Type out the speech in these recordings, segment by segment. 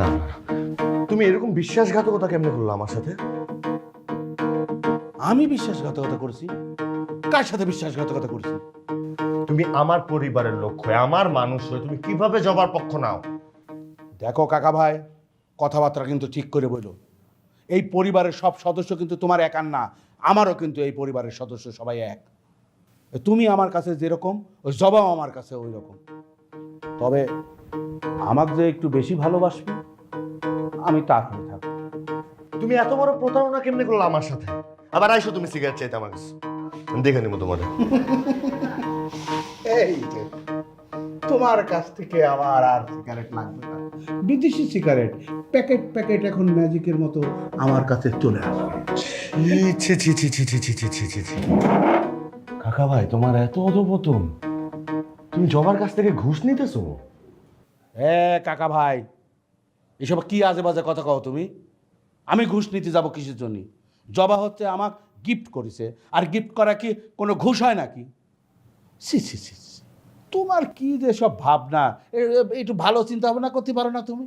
না। তুমি এরকম বিশ্বাসঘাতকতা কেমনে করল আমার সাথে? আমি বিশ্বাসঘাতকতা করেছি? কার সাথে বিশ্বাসঘাতকতা করেছি? তুমি আমার পরিবারের লোক হয়ে, আমার মানুষ হয়ে তুমি কীভাবে জবার পক্ষ নাও? দেখো কাকা ভাই, কথাবার্তা কিন্তু ঠিক করে বলো। এই পরিবারের সব সদস্য কিন্তু তোমার একার না, আমারও কিন্তু এই পরিবারের সদস্য সবাই এক। তুমি আমার কাছে যেরকম ওই জবাও আমার কাছে ওই রকম তবে আমাকে একটু বেশি ভালোবাসবে আমি তার হয়ে থাকব তুমি এত বড় প্রতারণা কেমনে করল আমার সাথে আবার আইসো তুমি সিগারেট চাইতে আমার কাছে আমি দেখে নিবো তোমার এই যে তোমার কাছ থেকে আমার আর সিগারেট লাগবে না বিদেশি সিগারেট প্যাকেট প্যাকেট এখন ম্যাজিকের মতো আমার কাছে চলে আসবে ছি ছি ছি ছি ছি ছি ছি ছি ছি ছি কাকা ভাই তোমার এত অধপতন তুমি জবার কাছ থেকে ঘুষ নিতেছো হ্যাঁ কাকা ভাই এসব কি আজে বাজে কথা কও তুমি? আমি ঘুষ নিতে যাব কিসের জন্য? জবা হচ্ছে আমাক গিফট করেছে। আর গিফট করা কি কোনো ঘুষ হয় নাকি? সি সি সি। তোমার কি যে সব ভাবনা? একটু ভালো চিন্তা ভাবনা করতে পারো না তুমি?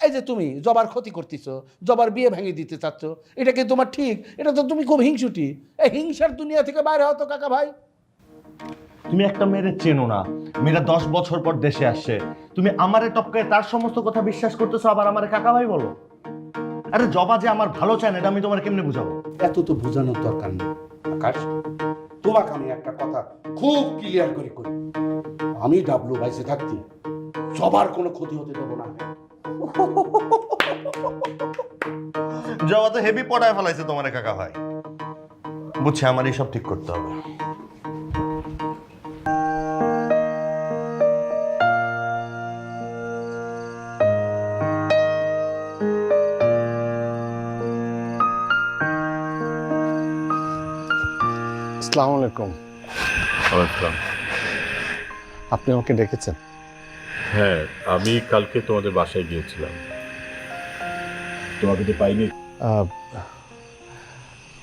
এই যে তুমি জবার ক্ষতি করতেছ, জবার বিয়ে ভেঙে দিতে চাচ্ছ, এটা কি তোমার ঠিক? এটা তো তুমি খুব হিংসুটি। এই হিংসার দুনিয়া থেকে বাইরে হতো কাকা ভাই। তুমি একটা মেয়ের চেনো না। মেয়েরা দশ বছর পর দেশে আসছে তুমি আমারে টপকায় তার সমস্ত কথা বিশ্বাস করতেছো আবার আমারে কাকা ভাই বলো? আরে জবা যে আমার ভালো চায় না এটা আমি তোমার কেমনে বুঝাবো? এত তো বোঝানোর দরকার নেই। আকাশ তোমাকে আমি একটা কথা খুব ক্লিয়ার করে করি আমি ডাবলু বাইসে থাকতে সবার কোনো ক্ষতি হতে দেবো না। জবা তো হেভি পড়ায় ফেলাইছে তোমার কাকা ভাই। বুঝছে আমার এইসব ঠিক করতে হবে। আসসালামু আলাইকুম। আসসালাম আপনি আমাকে ডেকেছেন? হ্যাঁ আমি কালকে তোমাদের বাসায় গিয়েছিলাম। তোমাকে তো পাইনি? আহ,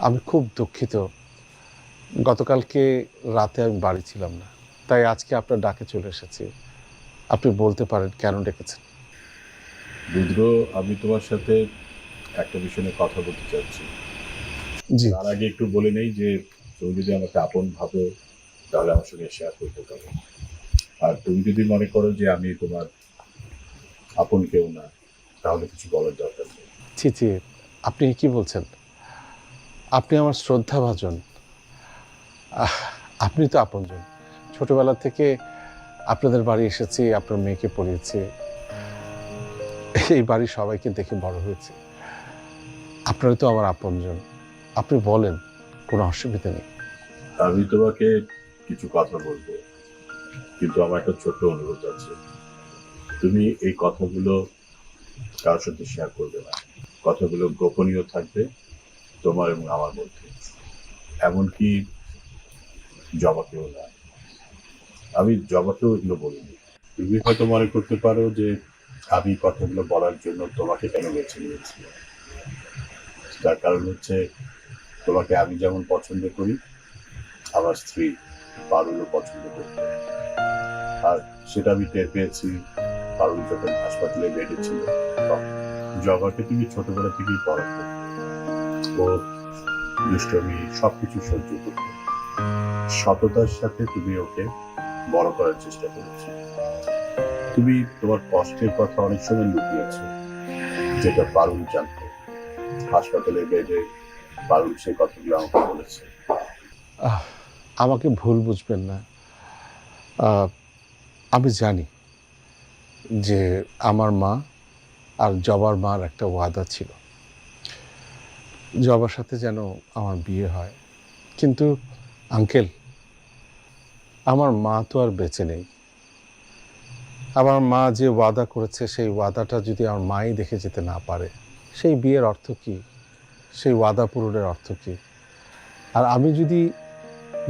আমি খুব দুঃখিত। গতকালকে রাতে আমি বাড়ি ছিলাম না তাই আজকে আপনার ডাকে চলে এসেছি। আপনি বলতে পারেন কেন ডেকেছেন? রুদ্র আমি তোমার সাথে একটা বিষয় নিয়ে কথা বলতে চাচ্ছি। জি। তার আগে একটু বলে নেই যে তুমি যদি আমাকে আপন ভাবো, তাহলে আমার সঙ্গে শেয়ার করতে পারো। আর তুমি যদি মনে করো যে আমি তোমার আপন কেউ না, তাহলে কিছু বলার দরকার নেই। ছি ছি, আপনি কি বলছেন? আপনি আমার শ্রদ্ধাভাজন। আপনি তো আপনজন। ছোটবেলা থেকে আপনাদের বাড়ি এসেছি, আপনার মেয়েকে পড়িয়েছি। এই বাড়ির সবাইকে দেখে বড় হয়েছে। আপনারা তো আমার আপনজন। আপনি বলেন কোনো অসুবিধা নেই। আমি তোমাকে কিছু কথা বলব, কিন্তু আমার একটা ছোট্ট অনুরোধ আছে। তুমি এই কথাগুলো কারোর সাথে শেয়ার করবে না। কথাগুলো গোপনীয় থাকবে তোমার এবং আমার মধ্যে। এমনকি জবাকেও না। আমি জবাকেও এগুলো বলিনি। তুমি হয়তো মনে করতে পারো যে আমি কথাগুলো বলার জন্য তোমাকে কেন বেছে নিয়েছি। তার কারণ হচ্ছে তোমাকে আমি যেমন পছন্দ করি, আমার স্ত্রী পারুলও পছন্দ করত আর সেটা আমি টের পেয়েছি, পারুল যখন হাসপাতালে বেডে ছিল জগাকে তুমি ছোটবেলা থেকেই পড়াতো ও দুষ্টমি, সবকিছু সহ্য করত। সততার সাথে তুমি ওকে বড় করার চেষ্টা করেছ। তুমি তোমার কষ্টের কথা অনেক সময় লুকিয়েছো, যেটা পারুল জানতো। হাসপাতালে বেডে পারুল সে কথাগুলো আমাকে বলেছে। আমাকে ভুল বুঝবেন না। আমি জানি যে আমার মা আর জবার মার একটা ওয়াদা ছিল। জবার সাথে যেন আমার বিয়ে হয়। কিন্তু আঙ্কেল, আমার মা তো আর বেঁচে নেই। আমার মা যে ওয়াদা করেছে, সেই ওয়াদাটা যদি আমার মাই দেখে যেতে না পারে, সেই বিয়ের অর্থ কী? সেই ওয়াদা পূরণের অর্থ কী? আর আমি যদি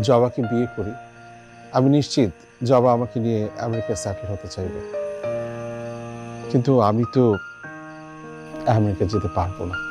জবাকে বিয়ে করি, আমি নিশ্চিত জবা আমাকে নিয়ে আমেরিকায় সেটেল হতে চাইবে। কিন্তু আমি তো আমেরিকা যেতে পারব না।